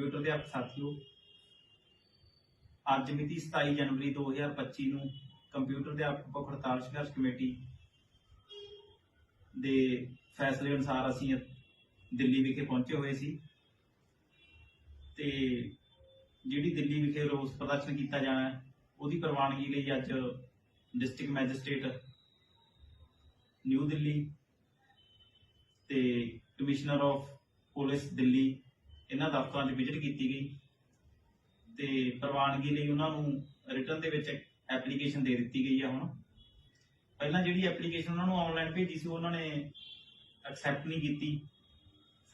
Computer ਅਧਿਆਪਕ ਆਪ ਸਾਥੀਓ, ਅੱਜ ਮਿਤੀ 27 ਜਨਵਰੀ 2025 ਨੂੰ ਕੰਪਿਊਟਰ ਅਧਿਆਪਕ ਆਪ ਹੜਤਾਲ ਸੰਘਰਸ਼ ਕਮੇਟੀ ਦੇ ਫੈਸਲੇ ਅਨੁਸਾਰ ਅਸੀਂ ਦਿੱਲੀ ਵਿਖੇ ਪਹੁੰਚੇ ਹੋਏ ਸੀ ਤੇ ਜਿਹੜੀ ਦਿੱਲੀ ਵਿਖੇ ਰੋਸ ਪ੍ਰਦਰਸ਼ਨ ਕੀਤਾ ਜਾਣਾ ਹੈ ਉਹਦੀ ਪ੍ਰਵਾਨਗੀ ਲਈ ਅੱਜ ਡਿਸਟ੍ਰਿਕਟ ਮੈਜਿਸਟ੍ਰੇਟ ਨਿਊ ਦਿੱਲੀ ਤੇ ਕਮਿਸ਼ਨਰ ਆਫ ਪੁਲਿਸ ਦਿੱਲੀ ਇਹਨਾਂ ਦਫ਼ਤਰਾਂ 'ਚ ਵਿਜ਼ਿਟ ਕੀਤੀ ਗਈ ਤੇ ਪ੍ਰਵਾਨਗੀ ਲਈ ਉਹਨਾਂ ਨੂੰ ਰਿਟਰਨ ਦੇ ਵਿੱਚ ਐਪਲੀਕੇਸ਼ਨ ਦੇ ਦਿੱਤੀ ਗਈ ਆ ਹੁਣ। ਪਹਿਲਾਂ ਜਿਹੜੀ ਐਪਲੀਕੇਸ਼ਨ ਉਹਨਾਂ ਨੂੰ ਆਨਲਾਈਨ ਭੇਜੀ ਸੀ, ਉਹਨਾਂ ਨੇ ਐਕਸੈਪਟ ਨਹੀਂ ਕੀਤੀ।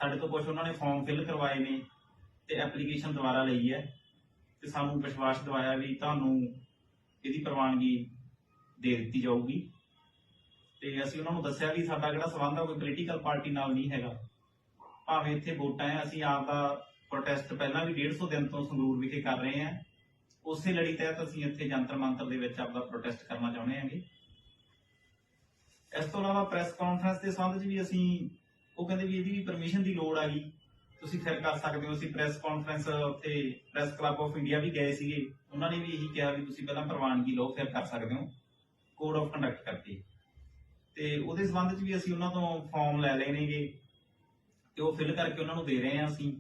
ਸਾਡੇ ਤੋਂ ਕੁਝ ਉਹਨਾਂ ਨੇ ਫਾਰਮ ਫਿਲ ਕਰਵਾਏ ਨੇ ਤੇ ਐਪਲੀਕੇਸ਼ਨ ਦੁਬਾਰਾ ਲਈ ਹੈ ਤੇ ਸਾਨੂੰ ਵਿਸ਼ਵਾਸ ਦਿਵਾਇਆ ਵੀ ਤੁਹਾਨੂੰ ਇਹਦੀ ਪ੍ਰਵਾਨਗੀ ਦੇ ਦਿੱਤੀ ਜਾਊਗੀ। ਤੇ ਅਸੀਂ ਉਹਨਾਂ ਨੂੰ ਦੱਸਿਆ ਵੀ ਸਾਡਾ ਜਿਹੜਾ ਸਬੰਧ ਆ, ਕੋਈ ਪੋਲੀਟੀਕਲ ਪਾਰਟੀ ਨਾਲ ਨਹੀਂ ਹੈਗਾ। ਭਾਵੇਂ ਇੱਥੇ ਵੋਟਾਂ ਹੈ, ਅਸੀਂ ਆਪ ਦਾ ਪ੍ਰੋਟੈਸਟ ਪਹਿਲਾਂ ਵੀ 150 ਦਿਨ ਤੋਂ ਸੰਗਰੂਰ ਵਿਖੇ ਕਰ ਰਹੇ ਹਾਂ। ਉਸੇ ਲੜੀ ਤਹਿਤ ਅਸੀਂ ਇੱਥੇ ਜੰਤਰ ਮੰਤਰ ਦੇ ਵਿੱਚ ਆਪਦਾ ਪ੍ਰੋਟੈਸਟ ਕਰਨਾ ਚਾਹੁੰਦੇ ਹਾਂਗੇ। ਇਸ ਤੋਂ ਇਲਾਵਾ ਪ੍ਰੈਸ ਕਾਨਫਰੰਸ ਦੇ ਸੰਬੰਧ 'ਚ ਵੀ ਅਸੀਂ, ਉਹ ਕਹਿੰਦੇ ਵੀ ਇਹਦੀ ਵੀ ਪਰਮਿਸ਼ਨ ਦੀ ਲੋੜ ਆ ਗਈ ਤੁਸੀਂ ਫਿਰ ਕਰ ਸਕਦੇ ਹੋ, ਅਸੀਂ ਪ੍ਰੈਸ ਕਾਨਫਰੰਸ ਉੱਥੇ ਪ੍ਰੈਸ ਕਲੱਬ ਆਫ ਇੰਡੀਆ ਵੀ ਗਏ ਸੀਗੇ। ਉਹਨਾਂ ਨੇ ਵੀ ਇਹੀ ਕਿਹਾ ਵੀ ਤੁਸੀਂ ਪਹਿਲਾਂ ਪ੍ਰਵਾਨਗੀ ਲਓ ਫਿਰ ਕਰ ਸਕਦੇ ਹੋ। ਕੋਡ ਆਫ ਕੰਡਕਟ ਕਰਕੇ। ਤੇ ਉਹਦੇ ਸੰਬੰਧ 'ਚ ਵੀ ਅਸੀਂ ਉਹਨਾਂ ਤੋਂ ਫਾਰਮ ਲੈ ਲਏ ਨੇਗੇ। ਤੇ ਉਹ ਫਿਲ ਕਰਕੇ ਉਹਨਾਂ ਨੂੰ ਦੇ ਰਹੇ ਹਾਂ ਅਸੀਂ।